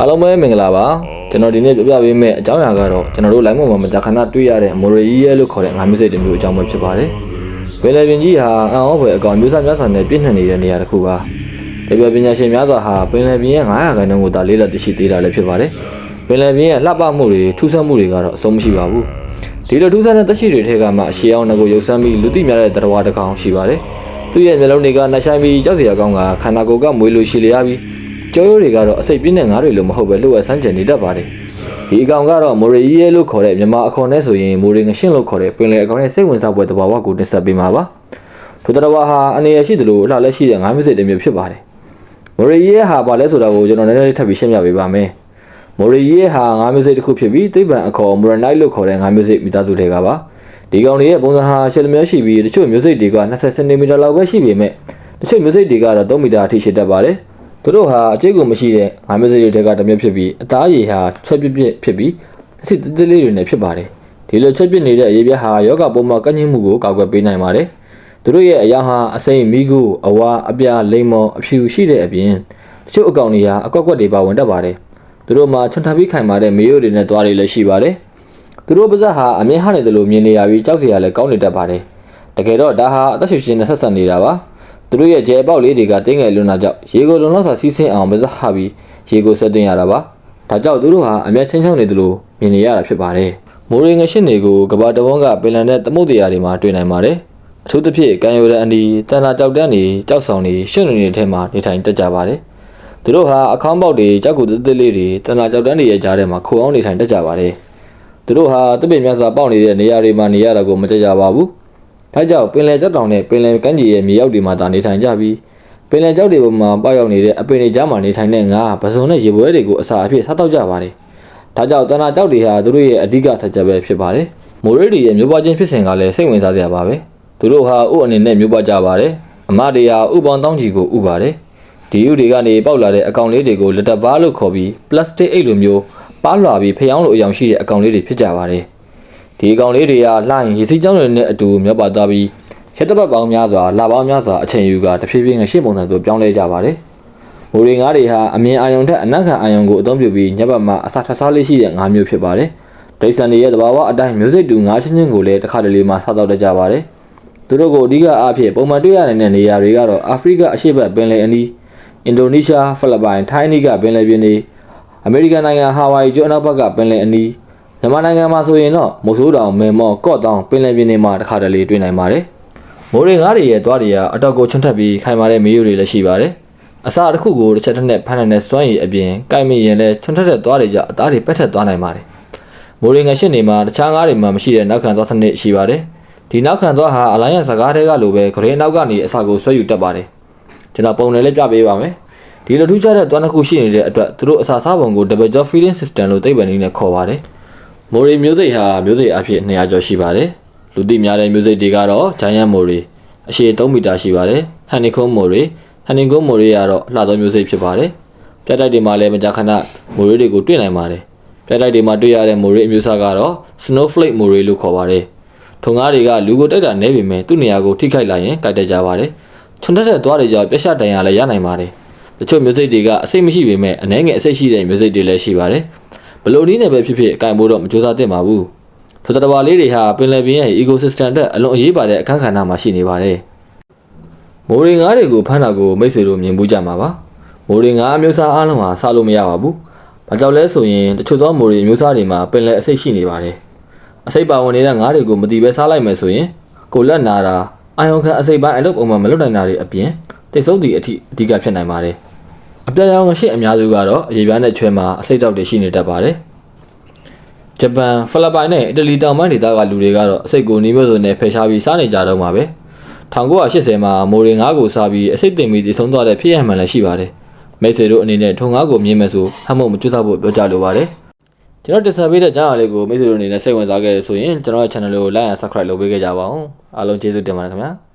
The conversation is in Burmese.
အားလုံးပဲမင်္ဂလာပါကျွန်တော်ဒီနေ့ပြပြပေးမယ့်အကြောင်းအရာကတော့ကျွန်တော်တို့ line မှာမကြာခဏတွေ့ရတဲ့ moral ရဲလို့ခေါ်တဲ့ငါးမျိုးစိတ်တစ်မျိုးအကြောင်းပဲဖြစ်ပါတယ်ဘယ်လေပင်ကြီးဟာအံ့ဩဖွယ်အကောင်မျိုးစားများစွာနဲ့ပြည့်နှံ့နေတဲ့နေရာတစ်ခုပါတပြပညာရှင်များစွာဟာပင်လယ်ပြင်ရဲ့900ခန်းတုန်းကိုသာလေးလက်တရှိသေးတာလည်းဖြစ်ပါတယ်ပင်လယ်ပြင်ရဲ့လှပမှုတွေထူးဆန်းမှုတွေကတော့အဆုံးမရှိပါဘူးဒီလိုထူးဆန်းတဲ့သက်ရှိတွေထဲကမှအရှေ့အောင်ကိုရုပ်ဆန်းပြီးလူသိများတဲ့တရဝါတစ်ကောင်ရှိပါတယ်သူ့ရဲ့မျက်လုံးတွေကနှဆိုင်ပြီးကြောက်စရာကောင်းကခန္ဓာကိုယ်ကမွေးလို့ရှိလျားပြီး ကျောရိုးတွေကတော့အစိတ်ပြင်းတဲ့ငါးတွေလိုမဟုတ်ပဲလှုပ်ဝက်ဆန်းကျင်နေတတ်ပါတယ်ဒီအကောင်ကတော့မိုရီရဲလို့ခေါ်တဲ့မြန်မာအခွန်နဲ့ဆိုရင်မိုရီငရှင်းလို့ခေါ်တဲ့ပင်လယ်အကောင်ရဲ့စိတ်ဝင်စားပွဲတဘာဝကိုတင်ဆက်ပေးမှာပါထိုတဘာဝဟာအနေရရှိသလိုအလှလက်ရှိတဲ့ငါးမျိုးစိတ်တစ်မျိုးဖြစ်ပါတယ်မိုရီရဲဟာဘာလဲဆိုတာကိုကျွန်တော်နည်းနည်းလေးထပ်ပြီးရှင်းပြပေးပါမယ်မိုရီရဲဟာငါးမျိုးစိတ်တစ်ခုဖြစ်ပြီးသိပ္ပံအခေါ်မိုရနိုက်လို့ခေါ်တဲ့ငါးမျိုးစိတ်မိသားစုတွေကပါဒီကောင်တွေရဲ့ပုံစံဟာရှယ်လမျိုးရှိပြီးတချို့မျိုးစိတ်တွေက20စင်တီမီတာလောက်ပဲရှိပေမဲ့တချို့မျိုးစိတ်တွေကတော့3မီတာအထိရှိတတ်ပါတယ် သူတို့ဟာအကျိတ်ကိုမရှိတဲ့ငါးမစည်းတွေတက်ကတစ်မျိုးဖြစ်ပြီးအသားရည်ဟာချက်ပြစ်ပြစ်ဖြစ်ပြီးအစစ်တသေးလေးတွေနဲ့ဖြစ်ပါတယ်ဒီလိုချက်ပြစ်နေတဲ့အရေးပြဟာယောဂပုံမှာကန့်ညှင်းမှုကိုကာကွယ်ပေးနိုင်ပါတယ်သူတို့ရဲ့အရာဟာအစိမ့်မိကူအဝါအပြာလိမ္မော်အဖြူရှိတဲ့အပြင်တချို့အကောင်တွေဟာအကွက်ကွက်တွေပါဝင်တတ်ပါတယ်သူတို့မှာချွန်ထပြီးခိုင်မာတဲ့မေယိုတွေနဲ့သွားတွေလည်းရှိပါတယ်သူတို့ပါဇက်ဟာအမြင်ဟနေတယ်လို့မြင်နေရပြီးကြောက်စရာလည်းကောင်းနေတတ်ပါတယ်တကယ်တော့ဒါဟာအသက်ရှူရှင်နဲ့ဆက်ဆက်နေတာပါ သူတို့ရဲ့ကျဲပေါက်လေးတွေကတင်းငယ်လွန်းတာကြောင့်ရေကိုလုံလောက်စွာစီးဆင်းအောင်ပါဇက်ဟာပြီးရေကိုဆွဲတင်ရတာပါဒါကြောင့်သူတို့ဟာအမျက်ချင်းချောင်းနေတယ်လို့မြင်နေရတာဖြစ်ပါတယ်မိုးရင်ငရှင်းတွေကိုကဘာတဝန်းကပင်လန်တဲ့သမုတ်တရားတွေမှာတွေ့နိုင်ပါတယ်အထူးသဖြင့်ကံရိုးတဲ့အနီတန်တာကြောက်တန်းတွေကြောက်ဆောင်တွေရှွန့်နေနေတဲ့ထဲမှာနေထိုင်တတ်ကြပါတယ်သူတို့ဟာအခေါင်းပေါက်တွေကြောက်ကူသေးသေးလေးတွေတန်တာကြောက်တန်းတွေရဲ့ကြားထဲမှာခိုအောင်နေထိုင်တတ်ကြပါတယ်သူတို့ဟာတပည့်များစွာပေါက်နေတဲ့နေရာတွေမှာနေရတာကိုမကြကြပါဘူး ဒါကြောင့်ပင်လယ်ကျောက်တောင်နဲ့ပင်လယ်ကမ်းခြေရဲ့မြေရောက်တွေမှာတာနေထိုင်ကြပြီးပင်လယ်ကျောက်တွေပေါ်မှာပေါက်ရောက်နေတဲ့အပင်တွေကြားမှာနေထိုင်တဲ့ငါးပစုံနဲ့ရေပွဲတွေကိုအစာအဖြစ်စားတော့ကြပါတယ်။ဒါကြောင့်တဏှာကျောက်တွေဟာသူတို့ရဲ့အဓိကဆက်ချက်ပဲဖြစ်ပါတယ်။မိုးရိတွေရဲ့မျိုးပွားခြင်းဖြစ်စဉ်ကလည်းစိတ်ဝင်စားစရာပါပဲ။သူတို့ဟာဥအနေနဲ့မျိုးပွားကြပါတယ်။အမတွေဟာဥပောင်တောင်းကြီးကိုဥပါတယ်။ဒီဥတွေကနေပေါက်လာတဲ့အကောင်လေးတွေကိုလက်တပါလို့ခေါ်ပြီးပလတ်စတစ်အိတ်လိုမျိုးပါလွှာပြီးဖျောင်းလိုအယောင်ရှိတဲ့အကောင်လေးတွေဖြစ်ကြပါတယ်။ ဒီကောင်လေးတွေကလှိုင်းရေစီးကြောင်းတွေနဲ့အတူမြောက်ပါသွားပြီးရက်တပတ်ပေါင်းများစွာလပေါင်းများစွာအချိန်ယူကတဖြည်းဖြည်းငရှင်းပုံစံသို့ပြောင်းလဲကြပါတယ်။မိုးရီငါးတွေဟာအမြင်အာရုံထက်အနက်ခံအာရုံကိုအသုံးပြုပြီးညဘက်မှာအစာထဆားလေးရှိတဲ့ငါးမျိုးဖြစ်ပါတယ်။ဒိဆန်တွေရဲ့သဘာဝအတိုင်းမျိုးစိတ်တူငါးချင်းချင်းကိုလည်းတစ်ခါတလေမှစားတော့တတ်ကြပါတယ်။သူတို့ကိုအဓိကအားဖြင့်ပုံမှန်တွေ့ရနိုင်တဲ့နေရာတွေကတော့အာဖရိကအရှေ့ဘက်ပင်လယ်အနီးအင်ဒိုနီးရှားဖိလစ်ပိုင်ထိုင်းနီးကပင်လယ်ပြင်တွေအမေရိကန်နိုင်ငံဟာဝိုင်ကျွန်းအနောက်ဘက်ကပင်လယ်အနီး မြန်မာနိုင်ငံမှာဆိုရင်တော့မိုးဆိုးတောင်မဲမော့ကော့တောင်ပင်လယ်ပြင်တွေမှာတစ်ခါတလေတွေ့နိုင်ပါတယ်။မိုးရင်ငါးတွေရဲ့သွားတွေကအတော့ကိုချွတ်ထက်ပြီးခိုင်မာတဲ့မေးရိုးတွေလည်းရှိပါတယ်။အစာတစ်ခုကိုတစ်ချက်တစ်နဲ့ဖမ်းနိုင်တဲ့စွမ်းရည်အပြင်ကိုက်မိရင်လည်းချွတ်ထက်တဲ့သွားတွေကြောင့်အသားတွေပက်ထက်သွားနိုင်ပါတယ်။မိုးရင်ငါရှစ်နေမှာတခြားငါးတွေမှာမရှိတဲ့နောက်ခံသွားစနစ်ရှိပါတယ်။ဒီနောက်ခံသွားဟာအလိုင်းရစကားတွေကလိုပဲဂရေနောက်ကနေအစာကိုဆွဲယူတတ်ပါတယ်။ကျွန်တော်ပုံနဲ့လည်းပြပေးပါမယ်။ဒီလိုထူးခြားတဲ့သွားတစ်ခုရှိနေတဲ့အတွက်သူတို့အစာစားပုံကို double job feeding system လို့သိပ္ပံနည်းနဲ့ခေါ်ပါတယ်။ မိုရီမျိုးစိတ်ဟာမျိုးစိတ်အဖြစ်200ကျော်ရှိပါတယ်။လူသိများတဲ့မျိုးစိတ်တွေကတော့ဂျိုင်းယန်မိုရီအရှည်3မီတာရှိပါတယ်။ဟန်နီကုန်းမိုရီဟန်နီကုန်းမိုရီကတော့လှသောမျိုးစိတ်ဖြစ်ပါတယ်။ပြတ်တိုက်တွေမှာလည်းမကြာခဏမိုရီတွေကိုတွေ့နိုင်ပါတယ်။ပြတ်တိုက်တွေမှာတွေ့ရတဲ့မိုရီအမျိုးအစားကတော့ snowflake မိုရီလို့ခေါ်ပါတယ်။ထုံငါးတွေကလူကိုတိုက်တာနဲပေမဲ့သူ့နေရာကိုထိခိုက်လာရင်ကြိုက်တတ်ကြပါတယ်။ချွန်တက်တဲ့သွားတွေကြောင့်ပြက်ရှတန်ရလည်းရနိုင်ပါတယ်။တချို့မျိုးစိတ်တွေကအစိတ်မရှိပေမဲ့အနှဲငယ်အစိတ်ရှိတဲ့မျိုးစိတ်တွေလည်းရှိပါတယ်။ ဘယ်လိုနည်းနဲ့ပဲဖြစ်ဖြစ်အကင်ဖို့တော့မကြိုးစားသင့်ပါဘူးထိုတတဘာလေးတွေဟာပင်လယ်ပြင်ရဲ့ ecosystem အတွက်အလွန်အရေးပါတဲ့အခန်းကဏ္ဍမှာရှိနေပါတယ်မိုးရင်ငါးတွေကိုဖမ်းတာကိုမိတ်ဆွေတို့မြင်ဘူးကြမှာပါမိုးရင်ငါးအမျိုးအစားအလုံးဟာစားလို့မရပါဘူးဘာကြောင့်လဲဆိုရင်တချို့သောမိုးရင်အမျိုးအစားတွေမှာပင်လယ်အစိတ်ရှိနေပါတယ်အစိတ်ပါဝင်နေတဲ့ငါးတွေကိုမတိပဲစားလိုက်မယ်ဆိုရင်ကိုလက်နာတာအာယုံခံအစိတ်ပိုင်းအလုပ်ပုံမှန်မလုပ်နိုင်တာတွေအပြင်တိတ်ဆုံးတီအထိအဓိကဖြစ်နိုင်ပါတယ် အပြာရောင်ရှိအများစုကတော့အရေပြားနဲ့ချွဲမှာအစိတ်တောက်တွေရှိနေတတ်ပါတယ်။ဂျပန်ဖိလစ်ပိုင်နဲ့အီတလီတောင်ပိုင်းဒေသကလူတွေကတော့အစိတ်ကိုနေမျိုးစုံနဲ့ဖယ်ရှားပြီးစားနေကြတော့မှာပဲ။1980မှာမိုရီငါးကိုစားပြီးအစိတ်တင်ပြီးတည်ဆုံးသွားတဲ့ဖြစ်ရမှန်လည်းရှိပါတယ်။မိတ်ဆွေတို့အနေနဲ့ထုံငါးကိုမြင်မယ်ဆိုဟမ်းမို့မကျွတ်သားဖို့ပြောကြလိုပါတယ်။ကျွန်တော်တင်ဆက်ပေးတဲ့ကြားအလေးကိုမိတ်ဆွေတို့အနေနဲ့စိတ်ဝင်စားခဲ့ဆိုရင်ကျွန်တော်ရဲ့ channel ကို like and subscribe လုပ်ပေးခဲ့ကြပါဦး။အားလုံးကျေးဇူးတင်ပါတယ်ခင်ဗျာ။